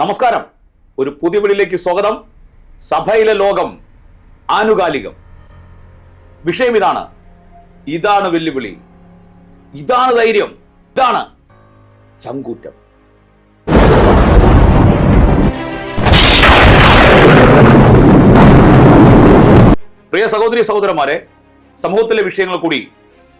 നമസ്കാരം. ഒരു പുതിയ വീടിലേക്ക് സ്വാഗതം. സഭയിലെ ലോകം ആനുകാലികം. വിഷയം ഇതാണ്. ഇതാണ് വെല്ലുവിളി. ഇതാണ് ധൈര്യം. ഇതാണ് ചങ്കൂറ്റം. പ്രിയ സഹോദരി സഹോദരന്മാരെ സമൂഹത്തിലെ വിഷയങ്ങൾ കൂടി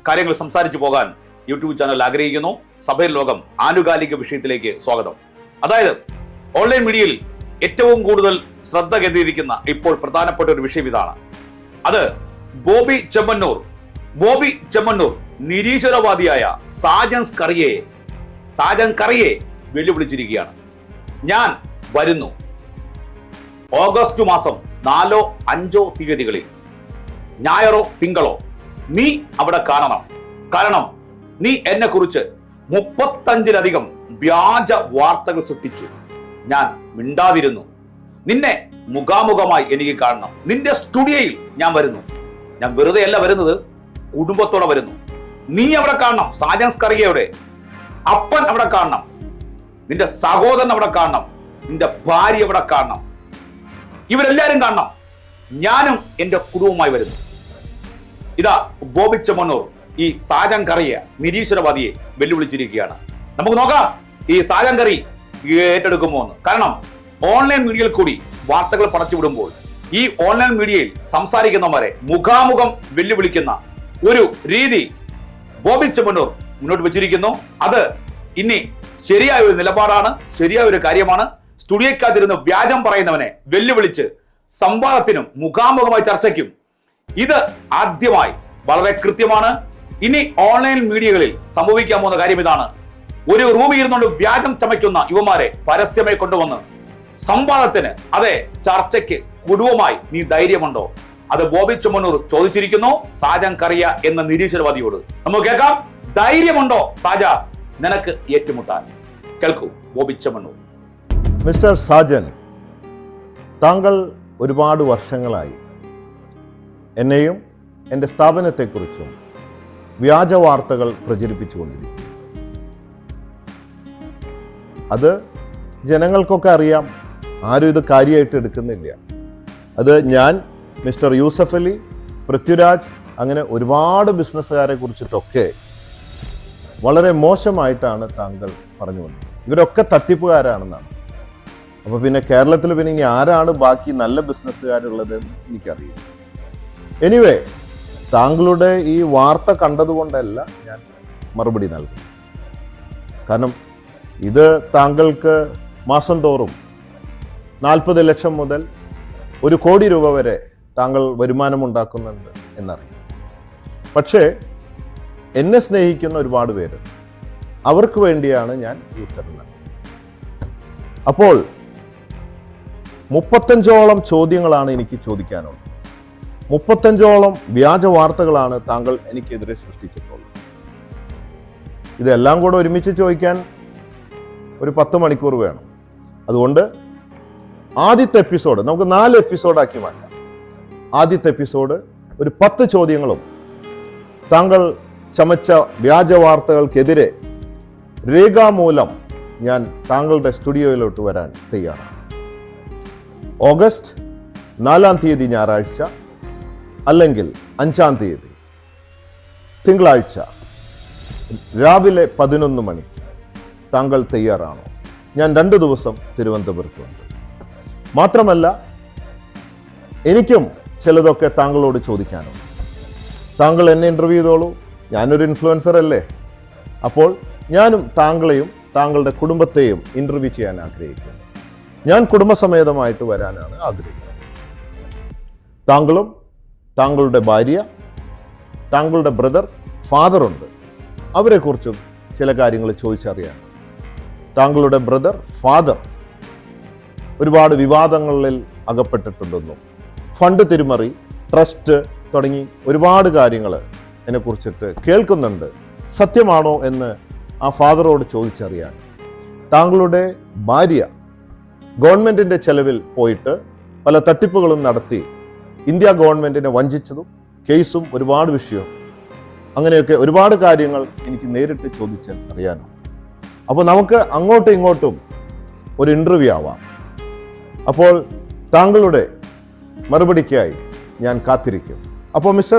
കാര്യങ്ങൾ സംസാരിച്ചു പോകാൻ യൂട്യൂബ് ചാനൽ ആഗ്രഹിക്കുന്നു. സഭയിൽ ലോകം ആനുകാലിക വിഷയത്തിലേക്ക് സ്വാഗതം. അതായത് ഓൺലൈൻ മീഡിയയിൽ ഏറ്റവും കൂടുതൽ ശ്രദ്ധ കേന്ദ്രീകരിക്കുന്ന ഇപ്പോൾ പ്രധാനപ്പെട്ട ഒരു വിഷയം ഇതാണ്. അത് ബോബി ചെമ്മന്നൂർ ബോബി ചെമ്മന്നൂർ നിരീശ്വരവാദിയായ സാജൻ കറിയെ സാജൻ കറിയെ വെല്ലുവിളിച്ചിരിക്കുകയാണ്. ഞാൻ വരുന്നു ഓഗസ്റ്റ് മാസം നാലോ അഞ്ചോ തീയതികളിൽ. ഞായറോ തിങ്കളോ. നീ അവിടെ കാണണം. കാരണം നീ എന്നെ കുറിച്ച് മുപ്പത്തഞ്ചിലധികം വ്യാജ വാർത്തകൾ സൃഷ്ടിച്ചു. ഞാൻ മിണ്ടാതിരുന്നു. നിന്നെ മുഖാമുഖമായി എനിക്ക് കാണണം. നിന്റെ സ്റ്റുഡിയോയിൽ ഞാൻ വരുന്നു. ഞാൻ വെറുതെ അല്ല വരുന്നത് കുടുംബത്തോടെ വരുന്നു. നീ അവിടെ കാണണം സാജൻസ് കറിയയുടെ അപ്പൻ അവിടെ കാണണം. നിന്റെ സഹോദരൻ അവിടെ കാണണം. നിന്റെ ഭാര്യ അവിടെ കാണണം. ഇവരെല്ലാരും കാണണം. ഞാനും എന്റെ കുടുംബവുമായി വരുന്നു. ഇതാ ബോബിച്ച മനോർ ഈ സാജൻ കറിയെ നിരീശ്വരവാദിയെ വെല്ലുവിളിച്ചിരിക്കുകയാണ്. നമുക്ക് നോക്കാം ഈ സാജൻ കറി ഏറ്റെടുക്കുമോ എന്ന് കാരണം ഓൺലൈൻ മീഡിയയിൽ കൂടി വാർത്തകൾ പടച്ചുവിടുമ്പോൾ ഈ ഓൺലൈൻ മീഡിയയിൽ സംസാരിക്കുന്നവരെ മുഖാമുഖം വെല്ലുവിളിക്കുന്ന ഒരു രീതി ബോബി ചെമ്മണ്ണൂർ മുന്നോട്ട് വെച്ചിരിക്കുന്നു. അത് ഇനി ശരിയായ ഒരു നിലപാടാണ് ശരിയായ ഒരു കാര്യമാണ്. സ്റ്റുഡിയോക്കാതിരുന്ന് വ്യാജം പറയുന്നവനെ വെല്ലുവിളിച്ച് സംവാദത്തിനും മുഖാമുഖമായ ചർച്ചയ്ക്കും ഇത് ആദ്യമായി വളരെ കൃത്യമാണ്. ഇനി ഓൺലൈൻ മീഡിയകളിൽ സംഭവിക്കാൻ പോകുന്ന കാര്യം ഇതാണ് ഒരു റൂമിൽ ഇരുന്നുകൊണ്ട് വ്യാജം ചമയ്ക്കുന്ന യുവമാരെ പരസ്യമായി കൊണ്ടുവന്ന് സംവാദത്തിന് അതെ ചർച്ചയ്ക്ക് കുടുംബമായി നീ ധൈര്യമുണ്ടോ? അത് ബോബി ചുമന്നൂർ ചോദിച്ചിരിക്കുന്നു സാജൻ കറിയ എന്ന നിരീശ്വരവാദിയോട്. നമുക്ക് കേൾക്കാം. ധൈര്യമുണ്ടോ സാജ? നിനക്ക് ഏറ്റുമുട്ടാൻ. കേൾക്കൂ ബോബി ചുമന്നൂർ. മിസ്റ്റർ സാജൻ താങ്കൾ ഒരുപാട് വർഷങ്ങളായി എന്നെയും എന്റെ സ്ഥാപനത്തെക്കുറിച്ചും വ്യാജ വാർത്തകൾ പ്രചരിപ്പിച്ചുകൊണ്ടിരിക്കുന്നു. അത് ജനങ്ങൾക്കൊക്കെ അറിയാം. ആരും ഇത് കാര്യമായിട്ട് എടുക്കുന്നില്ല. അത് ഞാൻ മിസ്റ്റർ യൂസഫ് അലി പൃഥ്വിരാജ് അങ്ങനെ ഒരുപാട് ബിസിനസ്സുകാരെ കുറിച്ചിട്ടൊക്കെ വളരെ മോശമായിട്ടാണ് താങ്കൾ പറഞ്ഞു വന്നത്. ഇവരൊക്കെ തട്ടിപ്പുകാരാണെന്നാണ്. അപ്പോൾ പിന്നെ കേരളത്തിൽ പിന്നെ ഇനി ആരാണ് ബാക്കി നല്ല ബിസിനസ്സുകാരുള്ളത് എന്ന് എനിക്കറിയില്ല. എനിവേ താങ്കളുടെ ഈ വാർത്ത കണ്ടതുകൊണ്ടല്ല ഞാൻ മറുപടി നൽകും കാരണം ഇത് താങ്കൾക്ക് മാസം തോറും നാൽപ്പത് ലക്ഷം മുതൽ ഒരു കോടി രൂപ വരെ താങ്കൾ വരുമാനമുണ്ടാക്കുന്നുണ്ട് എന്നറിയാം. പക്ഷേ എന്നെ സ്നേഹിക്കുന്ന ഒരുപാട് പേര് അവർക്ക് വേണ്ടിയാണ് ഞാൻ ഈ ഉത്തരം അപ്പോൾ മുപ്പത്തഞ്ചോളം ചോദ്യങ്ങളാണ് എനിക്ക് ചോദിക്കാനുള്ളത്. മുപ്പത്തഞ്ചോളം വ്യാജ വാർത്തകളാണ് താങ്കൾ എനിക്കെതിരെ സൃഷ്ടിച്ചിട്ടുള്ളത്. ഇതെല്ലാം കൂടെ ഒരുമിച്ച് ചോദിക്കാൻ ഒരു പത്ത് മണിക്കൂർ വേണം. അതുകൊണ്ട് ആദ്യത്തെ എപ്പിസോഡ് നമുക്ക് നാല് എപ്പിസോഡാക്കി മാറ്റാം. ആദ്യത്തെ എപ്പിസോഡ് ഒരു പത്ത് ചോദ്യങ്ങളും താങ്കൾ ചമച്ച വ്യാജ വാർത്തകൾക്കെതിരെ രേഖാമൂലം ഞാൻ താങ്കളുടെ സ്റ്റുഡിയോയിലോട്ട് വരാൻ തയ്യാറാണ്. ഓഗസ്റ്റ് നാലാം തീയതി ഞായറാഴ്ച അല്ലെങ്കിൽ അഞ്ചാം തീയതി തിങ്കളാഴ്ച രാവിലെ പതിനൊന്ന് മണിക്ക്. താങ്കൾ തയ്യാറാണോ? ഞാൻ രണ്ട് ദിവസം തിരുവനന്തപുരത്ത് തിരുവനന്തപുരത്തുണ്ട് മാത്രമല്ല എനിക്കും ചിലതൊക്കെ താങ്കളോട് ചോദിക്കാനുണ്ട്. താങ്കൾ എന്നെ ഇന്റർവ്യൂ ചെയ്തോളൂ. ഞാനൊരു ഇൻഫ്ലുവൻസർ അല്ലേ? അപ്പോൾ ഞാനും താങ്കളെയും താങ്കളുടെ കുടുംബത്തെയും ഇന്റർവ്യൂ ചെയ്യാൻ ആഗ്രഹിക്കുന്നു. ഞാൻ കുടുംബസമേതമായിട്ട് വരാനാണ് ആഗ്രഹിക്കുന്നത്. താങ്കളും താങ്കളുടെ ഭാര്യ താങ്കളുടെ ബ്രദർ ഫാദറുണ്ട് അവരെക്കുറിച്ചും ചില കാര്യങ്ങൾ ചോദിച്ചറിയാൻ താങ്കളുടെ ബ്രദർ ഫാദർ ഒരുപാട് വിവാദങ്ങളിൽ അകപ്പെട്ടിട്ടുണ്ടെന്നും ഫണ്ട് തിരിമറി ട്രസ്റ്റ് തുടങ്ങി ഒരുപാട് കാര്യങ്ങൾ എന്നെക്കുറിച്ചിട്ട് കേൾക്കുന്നുണ്ട്. സത്യമാണോ എന്ന് ആ ഫാദറോട് ചോദിച്ചറിയാൻ. താങ്കളുടെ ഭാര്യ ഗവൺമെന്റിന്റെ ചെലവിൽ പോയിട്ട് പല തട്ടിപ്പുകളും നടത്തി ഇന്ത്യ ഗവൺമെന്റിനെ വഞ്ചിച്ചതും കേസും ഒരുപാട് വിഷയവും. അങ്ങനെയൊക്കെ ഒരുപാട് കാര്യങ്ങൾ എനിക്ക് നേരിട്ട് ചോദിച്ചാൽ അറിയാനോ അപ്പോൾ നമുക്ക് അങ്ങോട്ടും ഇങ്ങോട്ടും ഒരു ഇന്റർവ്യൂ ആവാം. അപ്പോൾ താങ്കളുടെ മറുപടിക്കായി ഞാൻ കാത്തിരിക്കും. അപ്പോൾ മിസ്റ്റർ